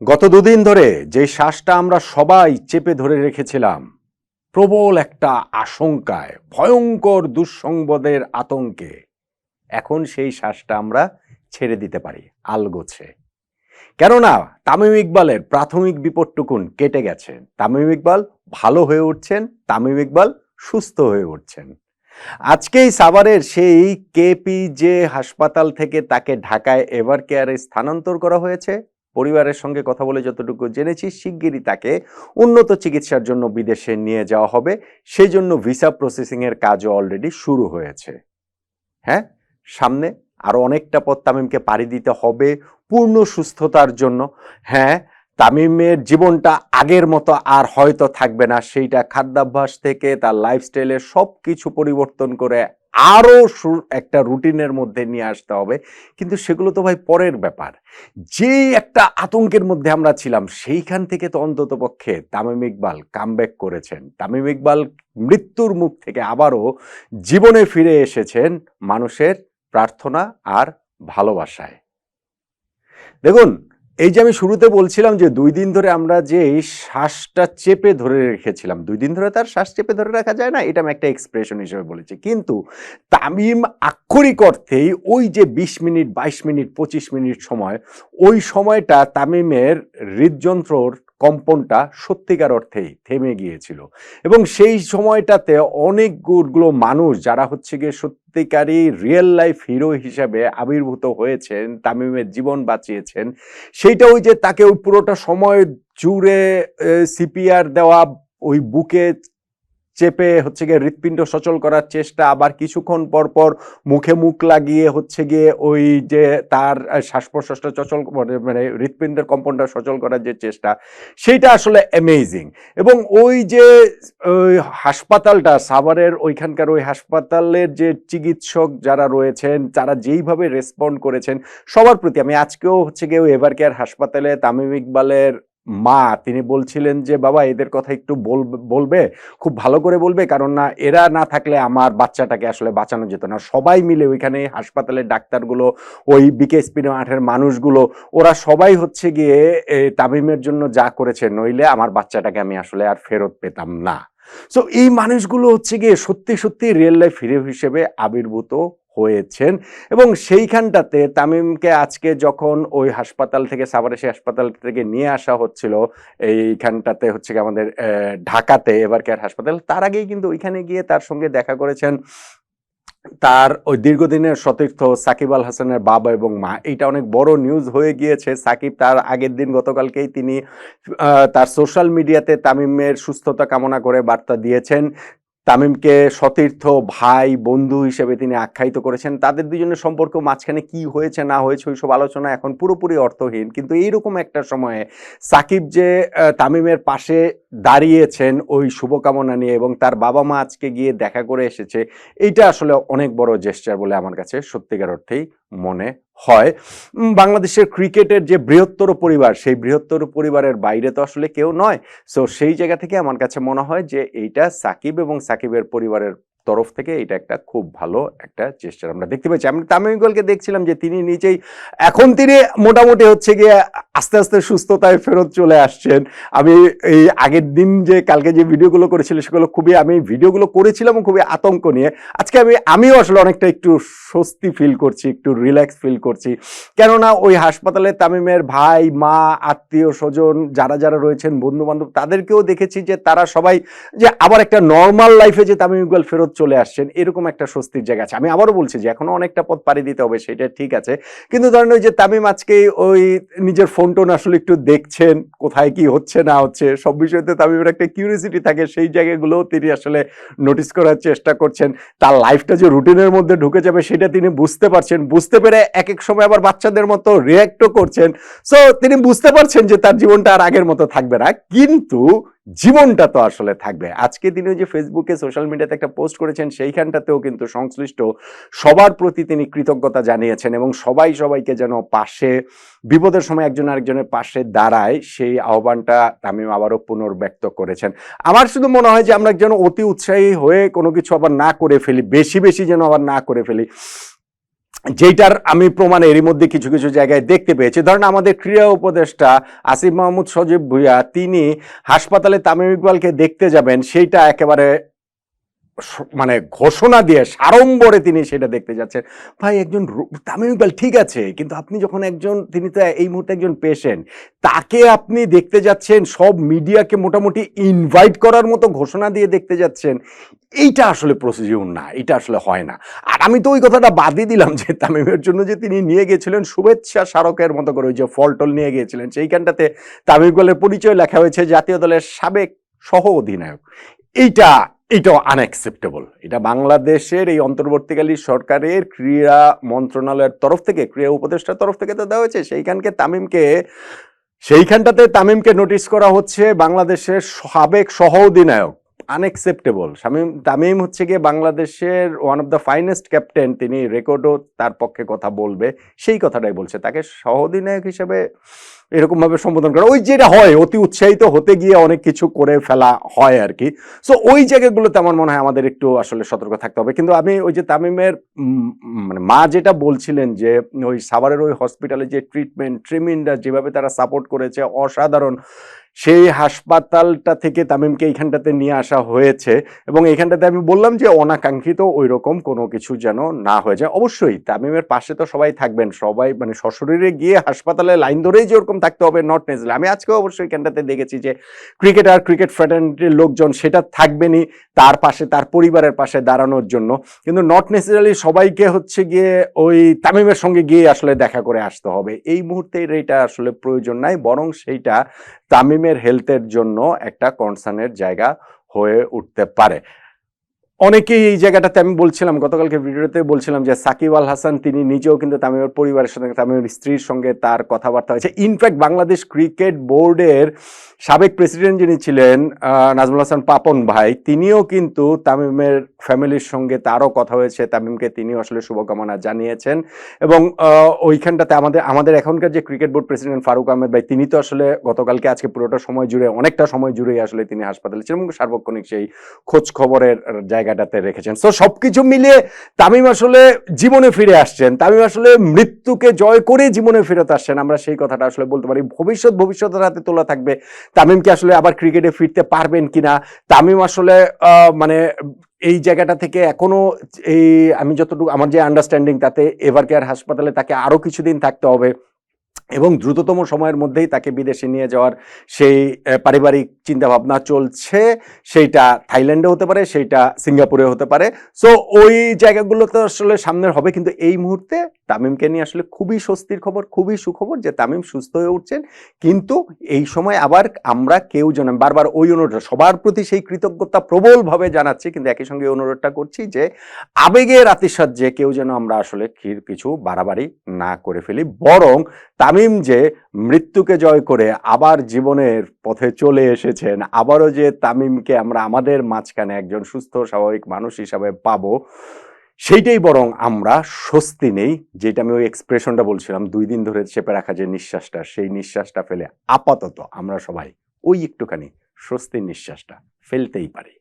গত দুদিন ধরে যে শ্বাসটা আমরা সবাই চেপে ধরে রেখেছিলাম, প্রবল একটা আশঙ্কায়, ভয়ঙ্কর দুঃসংবাদের আতঙ্কে, এখন সেই শ্বাসটা আমরা ছেড়ে দিতে পারি, আলগোছে। কেননা তামিম ইকবালের প্রাথমিক বিপদটুকুন কেটে গেছে। তামিম ইকবাল ভালো হয়ে উঠছেন, তামিম ইকবাল সুস্থ হয়ে উঠছেন। আজকেই সাভারের সেই কেপিজে হাসপাতাল থেকে তাকে ঢাকায় এভার কেয়ারে স্থানান্তর করা হয়েছে। পরিবারের সঙ্গে কথা বলে যতটুকু জেনেছি, শিগগিরই তাকে উন্নত চিকিৎসার জন্য বিদেশে নিয়ে যাওয়া হবে। সেই জন্য ভিসা প্রসেসিং এর কাজও অলরেডি শুরু হয়েছে। হ্যাঁ? সামনে আরও অনেকটা পথ তামিমকে পাড়ি দিতে হবে পূর্ণ সুস্থতার জন্য। হ্যাঁ তামিমের জীবনটা আগের মতো আর হয়তো থাকবে না। সেইটা খাদ্যাভ্যাস থেকে তার লাইফস্টাইলের সব কিছু পরিবর্তন করে আরও একটা রুটিনের মধ্যে নিয়ে আসতে হবে। কিন্তু সেগুলো তো ভাই পরের ব্যাপার। যেই একটা আতঙ্কের মধ্যে আমরা ছিলাম, সেইখান থেকে তো অন্তত পক্ষে তামিম ইকবাল কামব্যাক করেছেন। তামিম ইকবাল মৃত্যুর মুখ থেকে আবারও জীবনে ফিরে এসেছেন মানুষের প্রার্থনা আর ভালোবাসায়। দেখুন এই যে আমি শুরুতে বলছিলাম যে দুই দিন ধরে আমরা যে শ্বাসটা চেপে ধরে রেখেছিলাম, দুই দিন ধরে তার শ্বাস চেপে ধরে রাখা যায় না, এটা আমি একটা এক্সপ্রেশন হিসেবে বলেছি। কিন্তু তামিম আক্ষরিক অর্থেই ওই যে বিশ মিনিট, বাইশ মিনিট, পঁচিশ মিনিট সময়, ওই সময়টা তামিমের হৃদযন্ত্রর কম্পনটা সত্যিকার অর্থেই থেমে গিয়েছিল। এবং সেই সময়টাতে অনেকগুলো মানুষ যারা হচ্ছে গিয়ে সত্যিকারই রিয়েল লাইফ হিরো হিসাবে আবির্ভূত হয়েছেন, তামিমের জীবন বাঁচিয়েছেন, সেইটা ওই যে তাকে ওই পুরোটা সময় জুড়ে সিপিআর দেওয়া ওই বুকে চেপে হচ্ছে গিয়ে হৃৎপিণ্ড সচল করার চেষ্টা, আবার কিছুক্ষণ পর পর মুখে মুখ লাগিয়ে হচ্ছে গিয়ে ওই যে তার শ্বাস প্রশ্বাসটা সচল মানে মানে হৃৎপিণ্ডের কম্পনটা সচল করার যে চেষ্টা, সেইটা আসলে অ্যামেজিং এবং ওই যে, ওই হাসপাতালটা, সাভারের ওইখানকার ওই হাসপাতালের যে চিকিৎসক যারা রয়েছেন, তারা যেইভাবে রেসপন্ড করেছেন, সবার প্রতি আমি আজকেও হচ্ছে গিয়ে ওই এভার কেয়ার হাসপাতালে, তামিম ইকবালের মা, তিনি বলছিলেন যে, বাবা, এদের কথা একটু বলবে, খুব ভালো করে বলবে, কারণ না, এরা না থাকলে আমার বাচ্চাটাকে আসলে বাঁচানো যেত না। সবাই মিলে ওইখানে হাসপাতালের ডাক্তারগুলো, ওই বিকেএসপি মাঠের মানুষগুলো, ওরা সবাই হচ্ছে গিয়ে তামিমের জন্য যা করেছে, নইলে আমার বাচ্চাটাকে আমি আসলে আর ফেরত পেতাম না। সো এই মানুষগুলো হচ্ছে গিয়ে সত্যি সত্যি রিয়েল লাইফ হিরো হিসেবে আবির্ভূত হয়েছেন। এবং সেইখানটাতে তামিমকে আজকে যখন ওই হাসপাতাল থেকে সাভারেশি হাসপাতাল থেকে নিয়ে আসা হচ্ছিল, এইখানটাতে হচ্ছে কি আমাদের ঢাকাতে, এবার কেয়ার হাসপাতাল, তার আগেই কিন্তু ওইখানে গিয়ে তার সঙ্গে দেখা করেছেন তার ওই দীর্ঘদিনের সতীর্থ সাকিব আল হাসানের বাবা এবং মা। এটা অনেক বড় নিউজ হয়ে গিয়েছে। সাকিব তার আগের দিন গতকালকেই তিনি তার সোশ্যাল মিডিয়াতে তামিমের সুস্থতা কামনা করে বার্তা দিয়েছেন। তামিমকে সতীর্থ ভাই, বন্ধু হিসেবে তিনি আখ্যায়িত করেছেন। তাদের দুজনের সম্পর্ক মাঝখানে কি হয়েছে, না হয়েছে, ওইসব আলোচনা এখন পুরোপুরি অর্থহীন। কিন্তু এইরকম একটা সময়ে সাকিব যে তামিমের পাশে দাঁড়িয়েছেন ওই শুভকামনা নিয়ে এবং তার বাবা মা আজকে গিয়ে দেখা করে এসেছে, এইটা আসলে অনেক বড় জেস্টার বলে আমার কাছে সত্যিকার অর্থেই মনে হয়। বাংলাদেশের ক্রিকেটের যে বৃহত্তর পরিবার, সেই বৃহত্তর পরিবারের বাইরে তো আসলে কেউ নয়। সো সেই জায়গা থেকে আমার কাছে মনে হয় যে, এইটা সাকিব এবং সাকিবের পরিবারের তরফ থেকে এটা একটা খুব ভালো একটা চেষ্টা আমরা দেখতে পাচ্ছি। আমি তামিম দেখছিলাম যে তিনি নিজেই, এখন তিনি মোটামুটি হচ্ছে গিয়ে আস্তে আস্তে সুস্থতায় ফেরত চলে আসছেন। আমি এই আগের দিন যে, কালকে যে ভিডিওগুলো করেছিল সেগুলো খুবই আমি ভিডিওগুলো করেছিলাম খুবই আতঙ্ক নিয়ে। আজকে আমি, আমিও আসলে অনেকটা একটু স্বস্তি ফিল করছি, একটু রিল্যাক্স ফিল করছি। কেননা ওই হাসপাতালে তামিমের ভাই, মা, আত্মীয়, স্বজন যারা যারা রয়েছেন বন্ধু বান্ধব তাদেরকেও দেখেছি যে তারা সবাই যে আবার একটা নর্মাল লাইফে যে তামিম ইকবাল ফেরত চলে আসছেন, এরকম একটা স্বস্তির জায়গা আছে। আমি আবারও বলছি যে এখনও অনেকটা পথ পাড়ি দিতে হবে, সেটা ঠিক আছে। কিন্তু ধরেন ওই যে তামিম আজকে ওই নিজের ফোন টোন আসলে একটু দেখছেন, কোথায় কি হচ্ছে, না হচ্ছে, সব বিষয়তে তামিমের একটা কিউরিয়াসিটি থাকে, সেই জায়গাগুলোও তিনি আসলে নোটিস করার চেষ্টা করছেন। তার লাইফটা যে রুটিনের মধ্যে ঢুকে যাবে, সেটা তিনি বুঝতে পারছেন, বুঝতে পেরে এক এক সময় আবার বাচ্চাদের মতো রিয়াক্টও করছেন। সো তিনি বুঝতে পারছেন যে তার জীবনটা আর আগের মতো থাকবে না। কিন্তু জীবনটা তো আসলে থাকবে। আজকে দিনে যে ফেসবুকে সোশ্যাল মিডিয়াতে একটা পোস্ট করেছেন, সেইখানটাতেও কিন্তু সংশ্লিষ্ট সবার প্রতি তিনি কৃতজ্ঞতা জানিয়েছেন এবং সবাই সবাইকে যেন পাশে, বিপদের সময় একজন আরেকজনের পাশে দাঁড়ায়, সেই আহ্বানটা আমি আবারও পুনর্ব্যক্ত করেছেন। আমার শুধু মনে হয় যে আমরা যেন অতি উৎসাহী হয়ে কোনো কিছু আবার না করে ফেলি, বেশি বেশি যেন আবার না করে ফেলি। যেটার আমি প্রমাণ এরই মধ্যে কিছু কিছু জায়গায় দেখতে পেয়েছি। ধরেন আমাদের ক্রীড়া উপদেষ্টা আসিফ মাহমুদ সজীব ভুইয়া, তিনি হাসপাতালে তামিম ইকবালকে দেখতে যাবেন, সেইটা একেবারে মানে ঘোষণা দিয়ে সাড়ম্বরে তিনি সেটা দেখতে যাচ্ছেন। ভাই, একজন তামিম ইকবাল ঠিক আছে, কিন্তু আপনি যখন একজন, তিনি তো এই মুহূর্তে একজন পেশেন্ট তাকে আপনি দেখতে যাচ্ছেন, সব মিডিয়াকে মোটামুটি ইনভাইট করার মতো ঘোষণা দিয়ে দেখতে যাচ্ছেন, এইটা আসলে প্রসিডিউর না এটা আসলে হয় না। আর আমি তো ওই কথাটা বাদই দিলাম যে তামিমের জন্য যে তিনি নিয়ে গেছিলেন শুভেচ্ছা স্মারকের মতো করে, ওই যে ফলটল নিয়ে গিয়েছিলেন সেইখানটাতে তামিম ইকবালের পরিচয় লেখা হয়েছে জাতীয় দলের সাবেক সহ অধিনায়ক এইটা এটাও আনএক্সেপ্টেবল এটা বাংলাদেশের এই অন্তর্বর্তীকালীন সরকারের ক্রীড়া মন্ত্রণালয়ের তরফ থেকে, ক্রীড়া উপদেষ্টার তরফ থেকে তো দেওয়া হয়েছে। সেইখানকে তামিমকে, সেইখানটাতে তামিমকে নোটিশ করা হচ্ছে বাংলাদেশের সাবেক সহ অধিনায়ক আনএক্সেপ্টেবল শামিম, তামিম হচ্ছে গিয়ে বাংলাদেশের one of the finest captain তিনি রেকর্ডও তার পক্ষে কথা বলবে, সেই কথাটাই বলছে। তাকে সহ অধিনায়ক হিসেবে এরকম ভাবে সম্বোধন করা, ওই যেটা হয়, অতি উৎসাহিত হতে গিয়ে অনেক কিছু করে ফেলা হয় আর কি। সো ওই জায়গাগুলোতে আমার মনে হয় আমাদের একটু আসলে সতর্ক থাকতে হবে। কিন্তু আমি ওই যে তামিমের মানে মা যেটা বলছিলেন যে, ওই সাভারের ওই হসপিটালে যে ট্রিটমেন্ট ট্রিমিন্ডার যেভাবে তারা সাপোর্ট করেছে, অসাধারণ। সেই হাসপাতালটা থেকে তামিমকে এইখানটাতে নিয়ে আসা হয়েছে এবং এইখানটাতে আমি বললাম যে অনাকাঙ্ক্ষিত ওই রকম কোনো কিছু যেন না হয়ে যায়। অবশ্যই তামিমের পাশে তো সবাই থাকবেন, সবাই মানে সশরীরে গিয়ে হাসপাতালে লাইন ধরেই যে ওরকম থাকতে হবে নট নেসেসারি আমি আজকে অবশ্যই এখানটাতে দেখেছি যে ক্রিকেটার, ক্রিকেট ফ্রেটার্নিটির লোকজন সেটা থাকবেনই তার পাশে, তার পরিবারের পাশে দাঁড়ানোর জন্য। কিন্তু নট নেসেসারি সবাইকে হচ্ছে গিয়ে ওই তামিমের সঙ্গে গিয়ে আসলে দেখা করে আসতে হবে। এই মুহূর্তে এটা আসলে প্রয়োজন নাই, বরং সেইটা তামিমের হেলথের জন্য একটা কনসার্নের জায়গা হয়ে উঠতে পারে। অনেকেই এই জায়গাটাতে আমি বলছিলাম গতকালকে ভিডিওতে বলছিলাম যে সাকিব আল হাসান তিনি নিজেও কিন্তু তামিমের পরিবারের সঙ্গে তামিমের স্ত্রীর সঙ্গে তার কথাবার্তা হয়েছে। ইনফ্যাক্ট বাংলাদেশ ক্রিকেট বোর্ডের সাবেক প্রেসিডেন্ট যিনি ছিলেন নাজমুল হাসান পাপন ভাই, তিনিও কিন্তু তামিমের ফ্যামিলির সঙ্গে তারও কথা হয়েছে। তামিমকে তিনিও আসলে শুভকামনা জানিয়েছেন এবং ওইখানটাতে আমাদের আমাদের এখনকার যে cricket board president Farooq Ahmed ভাই, তিনি তো আসলে গতকালকে, আজকে পুরোটা সময় জুড়ে, অনেকটা সময় জুড়েই আসলে তিনি হাসপাতালে ছিলেন এবং সার্বক্ষণিক সেই খোঁজ খবরের জায়গাটাতে রেখেছেন। সো সবকিছু মিলিয়ে তামিম আসলে জীবনে ফিরে আসছেন। তামিম আসলে মৃত্যুকে জয় করে জীবনে ফেরত আসছেন। আমরা সেই কথাটা আসলে বলতে পারি। ভবিষ্যৎ, ভবিষ্যতের হাতে তোলা থাকবে। তামিম কি আসলে আবার ক্রিকেটে ফিরতে পারবেন কিনা? তামিম আসলে মানে এই জায়গাটা থেকে এখনও এই, আমি যতটুকু, আমার যে আন্ডারস্ট্যান্ডিং তাতে এভার কেয়ার হাসপাতালে তাকে আরও কিছুদিন থাকতে হবে। এবং দ্রুততম সময়ের মধ্যেই তাকে বিদেশে নিয়ে যাওয়ার সেই পারিবারিক চিন্তাভাবনা চলছে। সেইটা থাইল্যান্ডে হতে পারে, সেইটা সিঙ্গাপুরে হতে পারে। সো ওই জায়গাগুলো তো আসলে সামনের হবে, কিন্তু এই মুহূর্তে তামিমকে নিয়ে আসলে খুবই স্বস্তির খবর, খুবই সুখবর যে তামিম সুস্থ হয়ে উঠছেন। কিন্তু এই সময় আবার আমরা কেউ যেন, বারবার ওই অনুরোধ সবার প্রতি সেই কৃতজ্ঞতা প্রবলভাবে জানাচ্ছি, কিন্তু একই সঙ্গে অনুরোধটা করছি যে আবেগের আতিশয্যে কেউ যেন আমরা আসলে ক্ষীর কিছু বাড়াবাড়ি না করে ফেলি, বরং তামিম যে মৃত্যুকে জয় করে আবার জীবনের পথে চলে এসেছেন, আবারও যে তামিমকে আমরা আমাদের মাঝখানে একজন সুস্থ, স্বাভাবিক মানুষ হিসাবে পাবো সেইটাই বরং আমরা স্বস্তি নেই, যেটা আমি ওই এক্সপ্রেশনটা বলছিলাম, দুই দিন ধরে চেপে রাখা যে নিঃশ্বাসটা, সেই নিঃশ্বাসটা ফেলে আপাতত আমরা সবাই ওই একটুখানি স্বস্তির নিঃশ্বাসটা ফেলতেই পারি।